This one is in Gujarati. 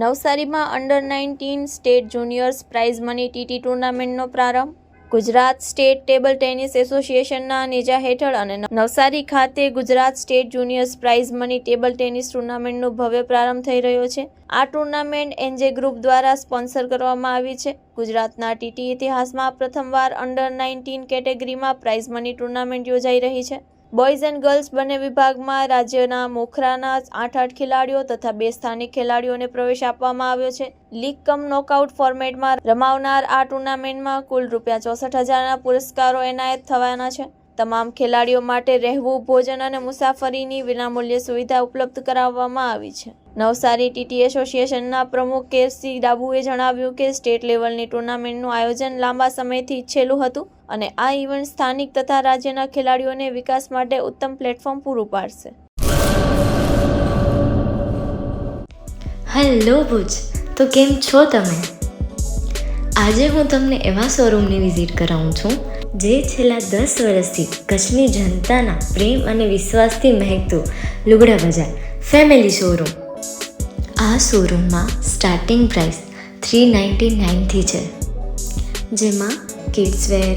નવસારીમાં under nineteen state juniors prize money TT ટુર્નામેન્ટનો પ્રારંભ. ગુજરાત સ્ટેટ ટેબલ ટેનિસ એસોસિએશનના નેજા હેઠળ અને નવસારી ખાતે Gujarat state juniors prize money table tennis ટુર્નામેન્ટનો ભવ્ય પ્રારંભ થઈ રહ્યો છે. આ ટુર્નામેન્ટ એનજે ગ્રુપ દ્વારા સ્પોન્સર કરવામાં આવી છે. ગુજરાતના ટીટી ઇતિહાસમાં પ્રથમવાર અંડર નાઇન્ટીન કેટેગરીમાં પ્રાઇઝ મની ટુર્નામેન્ટ યોજાઈ રહી છે. બોયઝ એન્ડ ગર્લ્સ બંને વિભાગમાં રાજ્યના મોખરાના આઠ આઠ ખેલાડીઓ તથા બે સ્થાનિક ખેલાડીઓને પ્રવેશ આપવામાં આવ્યો છે. લીગ કમ નોકઆઉટ ફોર્મેટમાં રમાવનાર આ ટુર્નામેન્ટમાં કુલ રૂપિયા ચોસઠ હજારના પુરસ્કારો એનાયત થવાના છે. તમામ ખેલાડીઓ માટે રહેવું, ભોજન અને મુસાફરીની વિનામૂલ્ય સુવિધા ઉપલબ્ધ કરાવવામાં આવી છે. નવસારી ટીટી એસોસિએશનના પ્રમુખ કેસી ડાબુએ જણાવ્યું કે સ્ટેટ લેવલની ટુર્નામેન્ટનું આયોજન લાંબા સમયથી ઈચ્છેલું હતું. અને આ ઇવેન્ટ સ્થાનિક તથા રાજ્યના ખેલાડીઓને વિકાસ માટે ઉત્તમ પ્લેટફોર્મ પૂરું પાડશે. હેલો ભુજ. તો કેમ છો તમે? આજે હું તમને એવા શોરૂમની વિઝિટ કરાવું છું, જે છેલ્લા દસ વર્ષથી કચ્છની જનતાના પ્રેમ અને વિશ્વાસથી મહેકતું લુગડા બજાર ફેમિલી શોરૂમ આ શોરૂમમાં સ્ટાર્ટિંગ પ્રાઇસ થ્રી નાઇન્ટી નાઇનથી છે. જેમાં kids wear